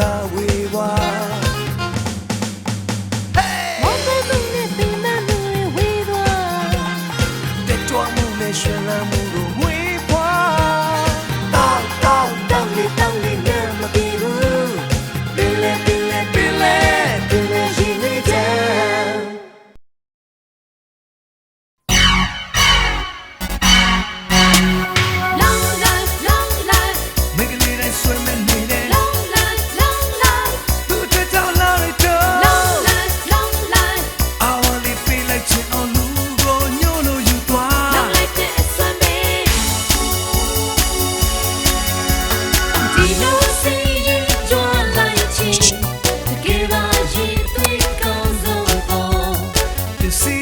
တာဝေဝါ旋了。see